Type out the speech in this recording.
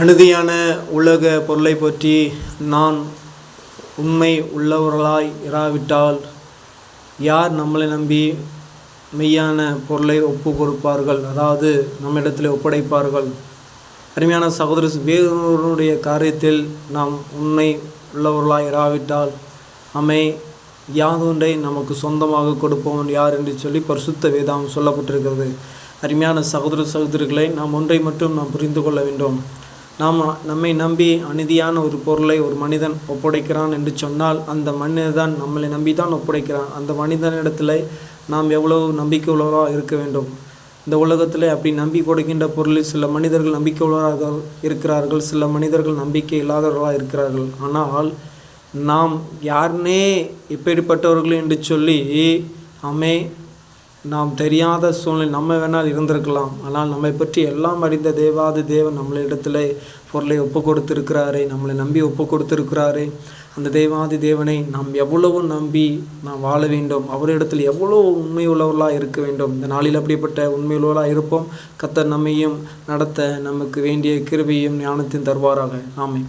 அனுதியான உலக பொருளை பற்றி நான் உண்மை உள்ளவர்களாய் இராவிட்டால் யார் நம்மளை நம்பி மெய்யான பொருளை ஒப்பு கொடுப்பார்கள்? அதாவது நம்மிடத்தில் ஒப்படைப்பார்கள். அருமையான சகோதர வேறொருடைய காரியத்தில் நாம் உண்மை உள்ளவர்களாய் இராவிட்டால் அமை யாதொன்றை நமக்கு சொந்தமாக கொடுப்பவன் யார் என்று சொல்லி பரிசுத்த வேதாம் சொல்லப்பட்டிருக்கிறது. அருமையான சகோதர சகோதரிகளை நாம் ஒன்றை மட்டும் நாம் புரிந்து கொள்ள வேண்டும். நாம் நம்மை நம்பி அநீதியான ஒரு பொருளை ஒரு மனிதன் ஒப்படைக்கிறான் என்று சொன்னால் அந்த மனிதன் நம்மளை நம்பி தான் ஒப்படைக்கிறான். அந்த மனிதனிடத்தில் நாம் எவ்வளவு நம்பிக்கை உள்ளவராக இருக்க வேண்டும்? இந்த உலகத்தில் அப்படி நம்பி கொடுக்கின்ற பொருளில் சில மனிதர்கள் நம்பிக்கை உள்ளவராக இருக்கிறார்கள் சில மனிதர்கள் நம்பிக்கை இல்லாதவர்களாக இருக்கிறார்கள். ஆனால் நாம் யாருனே இப்படிப்பட்டவர்கள் என்று சொல்லி அமே நாம் தெரியாத சூழ்நிலை நம்ம வேணால் இருந்திருக்கலாம். ஆனால் நம்மை பற்றி எல்லாம் அறிந்த தேவாதி தேவன் நம்மளிடத்தில் பொருளை ஒப்பு கொடுத்திருக்கிறாரே நம்மளை நம்பி ஒப்பு கொடுத்திருக்கிறாரே. அந்த தேவாதி தேவனை நாம் எவ்வளவு நம்பி நாம் வாழ வேண்டும். அவரிடத்தில் எவ்வளவு உண்மை உள்ளவர்களாக இருக்க வேண்டும். இந்த நாளில் அப்படிப்பட்ட உண்மை உள்ளவர்களாக இருப்போம். கத்தர் நம்மையும் நடத்த நமக்கு வேண்டிய கிருபையும் ஞானத்தையும் தருவாராக. ஆமை